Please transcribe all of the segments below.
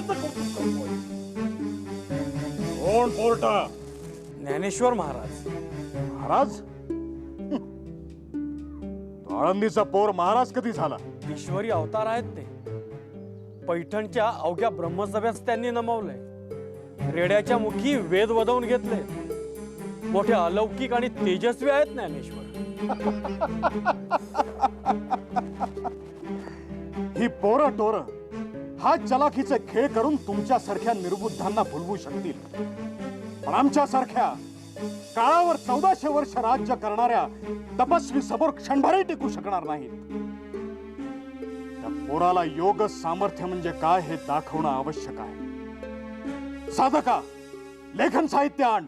कौतुक करतोय कोण पोरटा? ज्ञानेश्वर महाराज. महाराज? तो आळंदीचा पोर महाराज कधी झाला? ईश्वरी अवतार आहेत ते. पैठणच्या अवघ्या ब्रह्मसभेस त्यांनी नमवलंय. रेड्याच्या मुखी वेद वदवून घेतले. मोठे अलौकिक आणि तेजस्वी आहेत ज्ञानेश्वर. ही पोरं टोर. हा चलाखीचे खेळ करून तुमच्यासारख्या निर्बुद्धांना भुलवू शकतील. पण आमच्यासारख्या काळावर चौदाशे वर्ष राज्य करणाऱ्या तपस्वी समोर क्षणभरही टिकू शकणार नाहीत. त्या पोराला योग सामर्थ्य म्हणजे काय हे दाखवणं आवश्यक आहे. साधका लेखन साहित्य आण.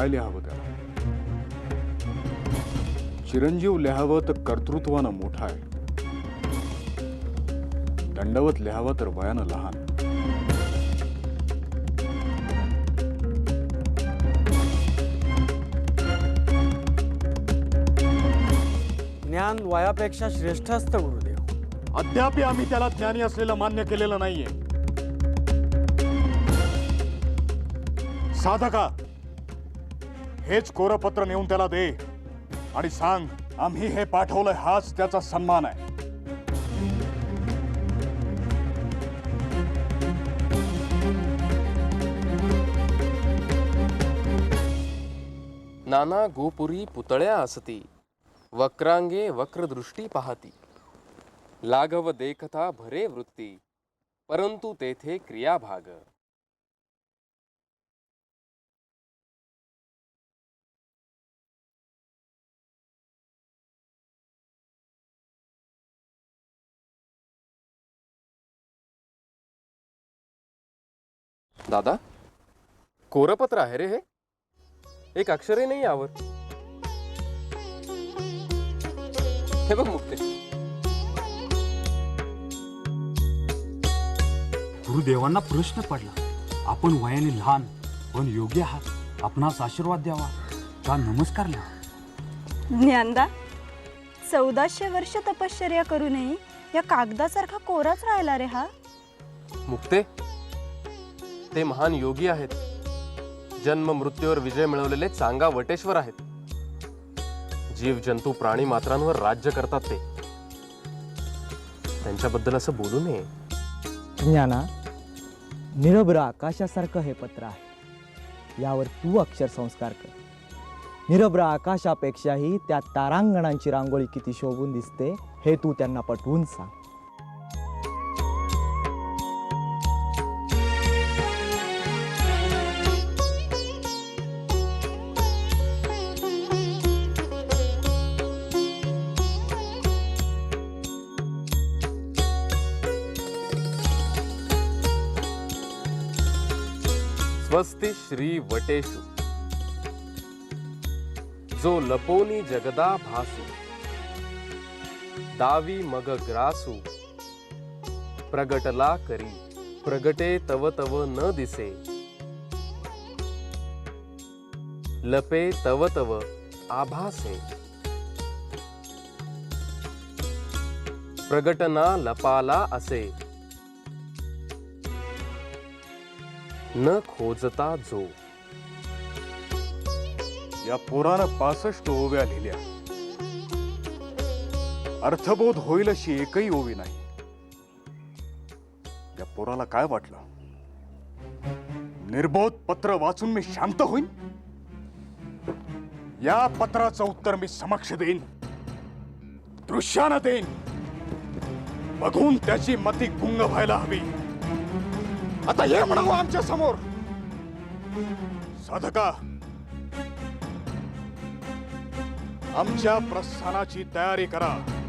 काय लिहावं त्याला. चिरंजीव लिहावं तर कर्तृत्वानं मोठा आहे. दंडवत लिहावं तर वयानं लहान. ज्ञान वयापेक्षा श्रेष्ठ असतं गुरुदेव. अद्याप आम्ही त्याला ज्ञानी असलेलं मान्य केलेलं नाहीये. साधका हेच कोरपत्र नेऊन त्याला दे. आणि सांग आम्ही हे पाठवलंय हाच त्याचा सन्मान आहे. नाना गोपुरी पुतळ्या असती. वक्रांगे वक्रदृष्टी पाहती. लागव देखता भरे वृत्ती. परंतु तेथे क्रियाभाग. दादा? कोरपत्र आहे रे हे. एक अक्षरही नाही यावर. हे बघ मुक्ते. गुरुदेवांना प्रश्न पडला. आपण वयाने लहान पण योग्य आहात. आपणास आशीर्वाद द्यावा. का नमस्कार लिहा? ज्ञानदा चौदाशे वर्ष तपश्चर्या करूनही या कागदासारखा कोराच राहिला रे हा. मुक्ते ते महान योगी आहेत. जन्म मृत्यूवर विजय मिळवलेले चांगा वटेश्वर आहेत. जीव जंतू प्राणी मात्रांवर राज्य करतात ते. त्यांच्याबद्दल असं बोलू नये. ज्ञाना निरभ्र आकाशासारखं हे पत्र आहे. यावर तू अक्षर संस्कार कर. निरभ्र आकाशापेक्षाही त्या तारांगणांची रांगोळी किती शोभून दिसते हे तू त्यांना पटवून सांग. स्वस्ति श्री वटेषु। जो लपोनी जगदा भासु दावी मग ग्रासू प्रगटला करी प्रगटे तव तव न दिसे। लपे तव तव आभासे। प्रगटना लपाला असे। न खोजता जो या पोरानं पासष्ट ओव्या लिहिल्या. अर्थबोध होईल अशी एकही ओवी नाही. या पोराला काय वाटलं? निर्बोध पत्र वाचून मी शांत होईन? या पत्राचं उत्तर मी समक्ष देईन. दृश्यानं देईन. बघून त्याची मती गुंग व्हायला हवी. आता हे म्हणावं आमच्यासमोर. साधका आमच्या प्रस्थानाची तयारी करा.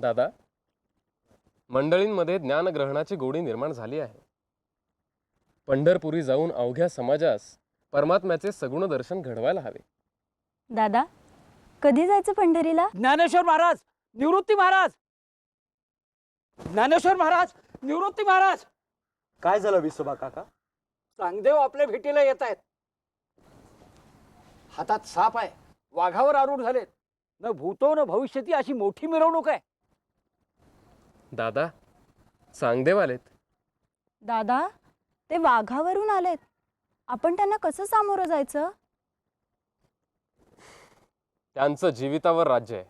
दादा मंडळींमध्ये ज्ञानग्रहणाची गोडी निर्माण झाली आहे. पंढरपुरी जाऊन अवघ्या समाजास परमात्म्याचे सगुण दर्शन घडवायला हवे. दादा कधी जायचं पंढरीला? ज्ञानेश्वर महाराज निवृत्ती महाराज. ज्ञानेश्वर महाराज निवृत्ती महाराज. काय झालं विसोबा काका? चांगदेव आपल्या भेटीला येत आहेत. हातात साप आहे. वाघावर आरूढ झालेत. न भूतो न भविष्यती अशी मोठी मिरवणूक आहे. दादा चांगदेव आलेत. दादा ते वाघावरून आलेत. आपण त्यांना कसं सामोरं जायचं? त्यांचं जीवितावर राज्य आहे.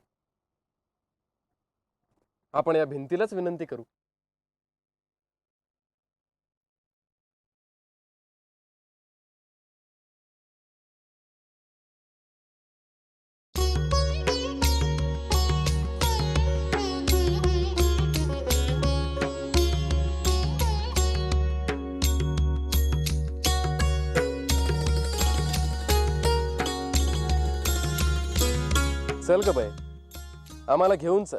आपण या भिंतीलाच विनंती करू. चल ग बाई. आम्हाला घेऊन चल.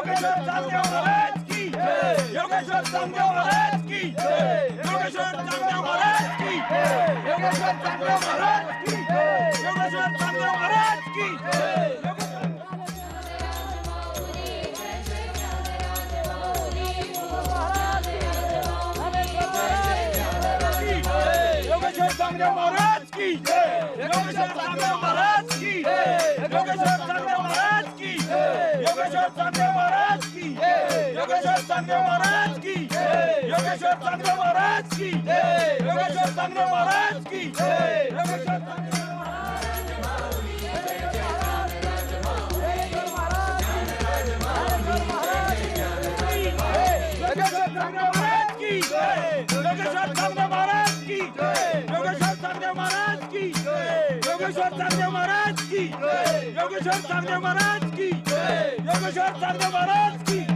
योगेश्वर चांदेव महाराज की योगेश्वर चांदेव महाराज की Maharaj ki! Yogesh Yogeshwar Chande Maharaj की योगेश्वर चांदे महाराज की योगेश्वर चांदे महाराज की योगेश्वर चांदे महाराज की योगेश्वर चांदे महाराज की योगेश्वर चांदे महाराज योगेश्वर चांगदेव महाराज की योगेश्वर चांगदेव महाराज की योगेश्वर चांगदेव महाराज की